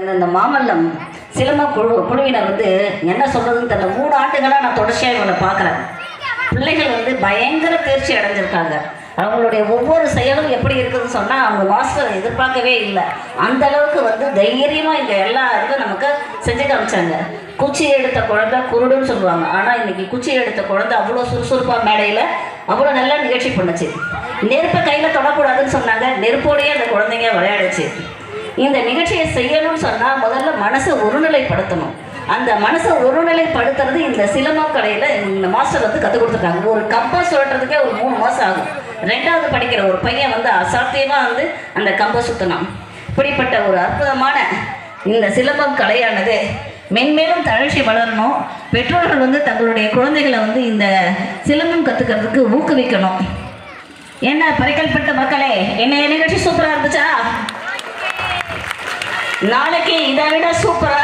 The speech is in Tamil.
இந்த மாமல்லம் சிலம்ப குழு குழுவினர் வந்து என்ன சொல்றதுன்னு தெரியல. மூணு ஆண்டுகளாக நான் தொடர்ச்சியாக இவங்களை பார்க்குறேன். பிள்ளைகள் வந்து பயங்கர தேர்ச்சி அடைஞ்சிருக்காங்க. அவங்களுடைய ஒவ்வொரு செயலும் எப்படி இருக்குதுன்னு சொன்னால் அவங்க மாஸ்டர் எதிர்பார்க்கவே இல்லை. அந்த அளவுக்கு வந்து தைரியமாக இங்கே எல்லா இதுவும் நமக்கு செஞ்சு காமிச்சாங்க. குச்சி எடுத்த குழந்தை குருடுன்னு சொல்லுவாங்க. ஆனால் இன்னைக்கு குச்சி எடுத்த குழந்தை அவ்வளோ சுறுசுறுப்பாக மேடையில் அவ்வளோ நல்லா நிகழ்ச்சி பண்ணுச்சு. நெருப்பை கையில் தொடக்கூடாதுன்னு சொன்னாங்க. நெருப்போடையே அந்த குழந்தைங்க விளையாடுச்சு. இந்த நிகழ்ச்சியை செய்யணும்னு சொன்னால் முதல்ல மனசை ஒருநிலைப்படுத்தணும். அந்த மனசை ஒருநிலைப்படுத்துறது இந்த சிலம்பம் கடையில் இந்த மாஸ்டர் வந்து கற்றுக் கொடுத்துருக்காங்க. ஒரு கம்பை சுழட்டுறதுக்கே ஒரு மூணு மாதம் ஆகும். ரெண்டாவது படிக்கிற ஒரு பையன் வந்து அசாத்தியமாக வந்து அந்த கம்பை சுற்றினான் இப்படிப்பட்ட ஒரு அற்புதமான இந்த சிலம்பம் கலையானது மென்மேலும் தழற்சி வளரணும். பெற்றோர்கள் வந்து தங்களுடைய குழந்தைகளை வந்து இந்த சிலம்பம் கற்றுக்கிறதுக்கு ஊக்குவிக்கணும். என்ன பறிக்கல்பட்ட மக்களே என்னைய நிகழ்ச்சி சூப்பராக நாளைக்கு இதை விட சூப்பரா